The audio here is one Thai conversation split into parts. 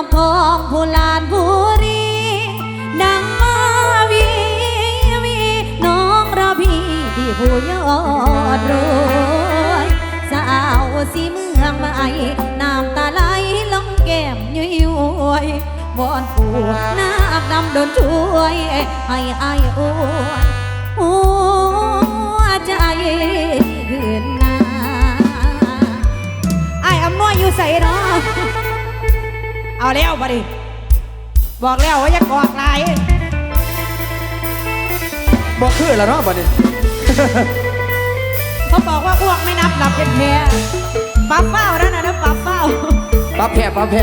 มาพร้องผู้ลานบุรีดังมาวีวีน้องระพีที่ผู้ยอดรวยสาวสีเมืองมาไอน้ำตาไหลลงแก้มยุ้ยวอนปู่นาคดำโดนช่วย ให้ไอโอ้หัวใจขึ้นนาไออำนวยอยู่ใส่เนาะ เอาแล้วบัดนี้บอกแล้วว่าจะกอกลายบอกคือแล้วเนาะบัดนี้ เขาบอกว่าอ้วกไม่นับหลับเป็นแพ้ปั๊บเป้าแล้วนะนะปั๊บเป้า ปั๊บแผ่ปั๊บแผ่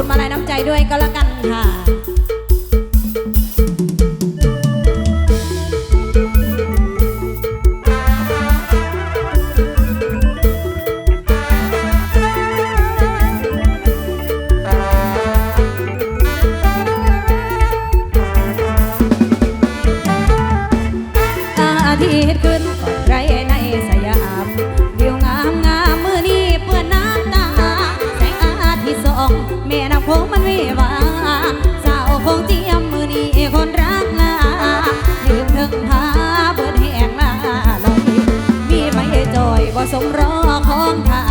คุณมาลัยน้ำใจด้วยก็แล้วกันค่ะ บ่สมรอของท่า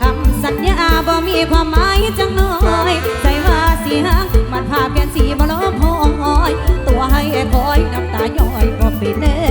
คำสัญญาบ่มีความหมายจังน้อยใจว่าสีหางมันพาเปลี่ยนสีบ่ลบหงอยตัวให้คอยน้ำตาย่อยบ่เป็นเด้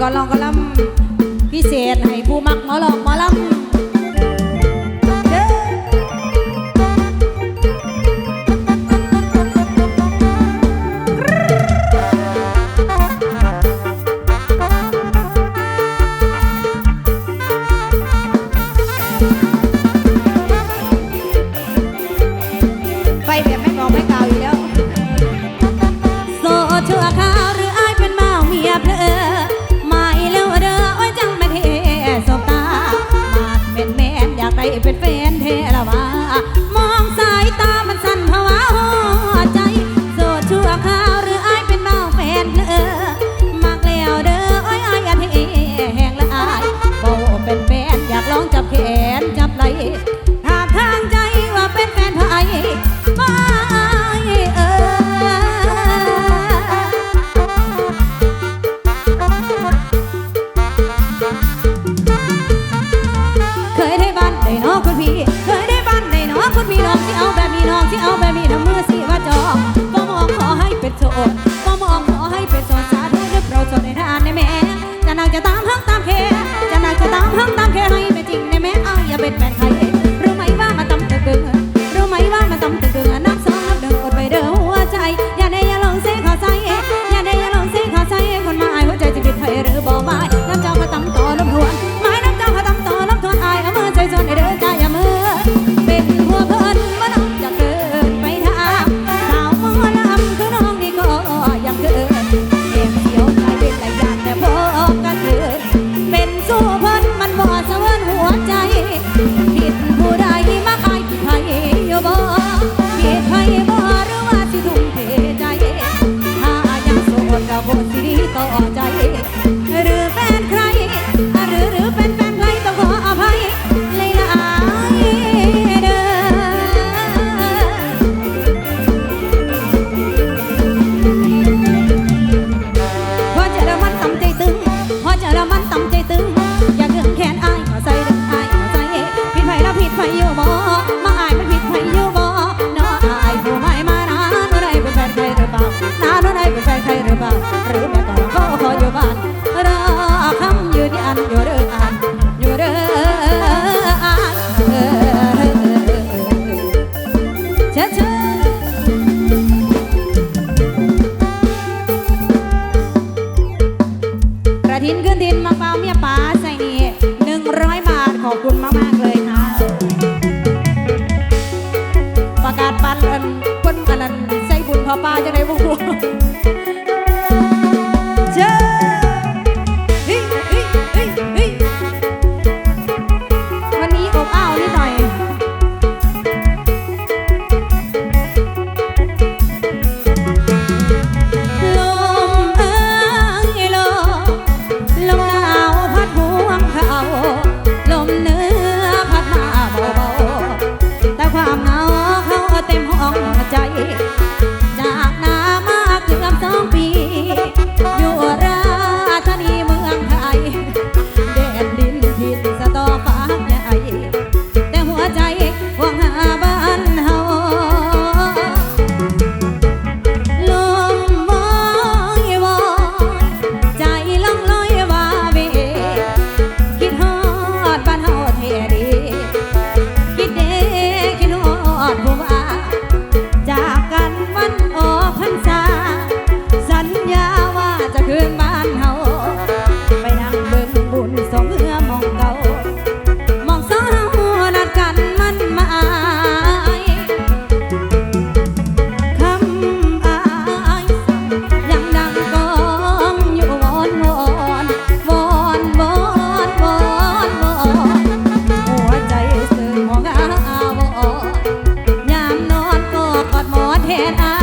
ก่อลองก็ล่ำพิเศษให้ผู้มักหมอหลอกหมอล่ำ จังไดบุก แทนอา